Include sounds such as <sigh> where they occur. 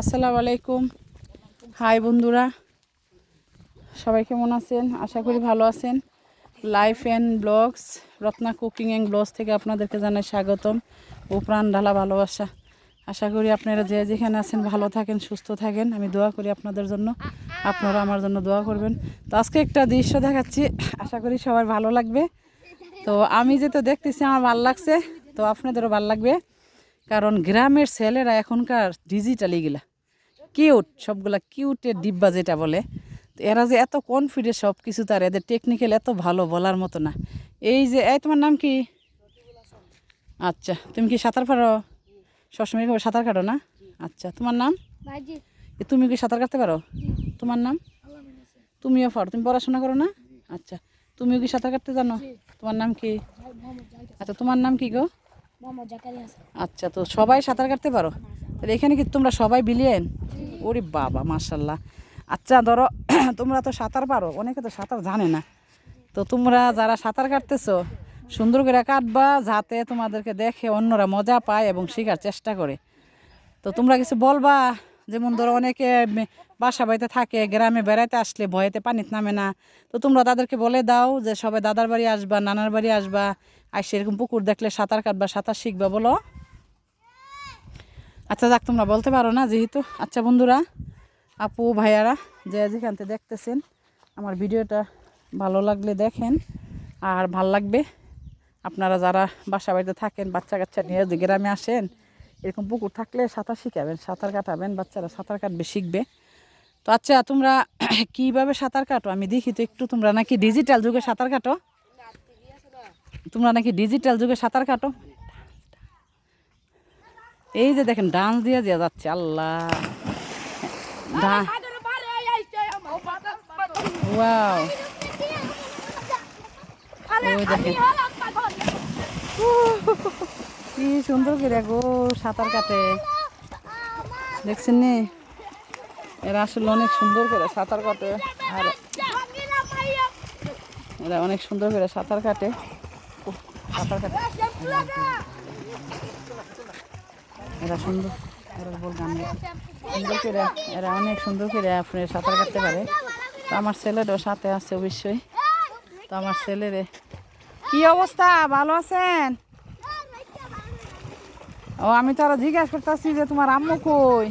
আসসালামু আলাইকুম। হাই বন্ধুরা, সবাই কেমন আছেন? আশা করি ভালো আছেন। Life and blogs Ratna cooking and blogs থেকে আপনাদেরকে জানাই স্বাগতম। ও প্রাণ ঢালা ভালোবাসা। আশা করি আপনারা যে যেখানে আছেন ভালো থাকেন, সুস্থ থাকেন। আমি দোয়া করি আপনাদের জন্য। আপনারা আমার জন্য দোয়া করবেন। তো আজকে একটা দৃশ্য দেখাচ্ছি। আশা করি সবার ভালো লাগবে। তো আমি যেহেতু দেখতেছি, আমার ভালো লাগছে। তো আপনাদেরও ভালো লাগবে। কারণ গ্রামের ছেলেরা এখনকার ডিজিটালি গিলা কিউট সবগুলা কিউটের ডিব্বা যেটা বলে। এরা যে এত কনফিডেন্স সব কিছু তার এদের টেকনিক্যাল এত ভালো বলার মতো না। এই যে এই তোমার নাম কি? আচ্ছা তুমি কি সাঁতার পারো? সবসময় সাঁতার কাটো না? আচ্ছা তোমার নাম? তুমি কি সাঁতার কাটতে পারো? তোমার নাম? তুমিও পারো তুমি পড়াশোনা করো না? আচ্ছা তুমিও কি সাঁতার কাটতে জানো? তোমার নাম কি? আচ্ছা তোমার নাম কি গো? আচ্ছা তো সবাই সাঁতার কাটতে পারো? তাহলে এখানে কি তোমরা সবাই বিলিয়েন? ওরে বাবা মার্শাল্লাহ আচ্ছা ধরো <clears throat> তোমরা তো সাঁতার পারো অনেকে তো সাঁতার জানে না। তো তোমরা যারা সাঁতার কাটতেছো সুন্দর করে কাটবা যাতে তোমাদেরকে দেখে অন্যরা মজা পায় এবং শেখার চেষ্টা করে। তো তোমরা কিছু বলবা? যেমন ধরো অনেকে বাসা বাড়িতে থাকে, গ্রামে বেড়াইতে আসলে ভয়েতে পানিতে নামে না। তো তোমরা তাদেরকে বলে দাও যে, সবাই দাদার বাড়ি আসবা, নানার বাড়ি আসবা আর সেরকম পুকুর দেখলে সাঁতার কাটবা, সাঁতার শিখবা, বলো। আচ্ছা যাক, তোমরা বলতে পারো না যেহেতু। আচ্ছা বন্ধুরা, আপু, ভাইয়ারা, যে যেখান থেকে দেখতেছেন, আমার ভিডিওটা ভালো লাগলে দেখেন, আর ভালো লাগবে আপনারা যারা বাসা বাড়িতে থাকেন বাচ্চা কাচ্চা নিয়ে যদি গ্রামে আসেন এরকম পুকুর থাকলে সাঁতার শিখাবেন সাঁতার কাটাবেন বাচ্চারা সাঁতার কাটবে শিখবে। তো আচ্ছা তোমরা <clears throat> কীভাবে সাঁতার কাটো? আমি দেখি তো একটু তোমরা নাকি ডিজিটাল যুগে সাঁতার কাটো? তোমরা নাকি ডিজিটাল যুগে সাঁতার কাটো? এই যে দেখেন ডান্স দিয়ে দেওয়া যাচ্ছে আল্লাহ। ওয়াও। ওই দেখেন। <laughs> কি সুন্দর করে গো সাঁতার কাটে। দেখছেন নি? এরা আসলে অনেক সুন্দর করে সাঁতার কাটে। আর এরা অনেক সুন্দর করে সাঁতার কাটে। সাঁতার কাটে। এরা সুন্দর। এরা বল গান সুন্দর করে এরা অনেক সুন্দর করে আপনি সাঁতার কাটতে পারে। তো আমার ছেলেরও সাথে আছে অবশ্যই। তো আমার ছেলেরে। কি অবস্থা? ভালো আছেন? ও আমি তো আরও জিজ্ঞাসা করতেছি যে তোমার আম্মু কই?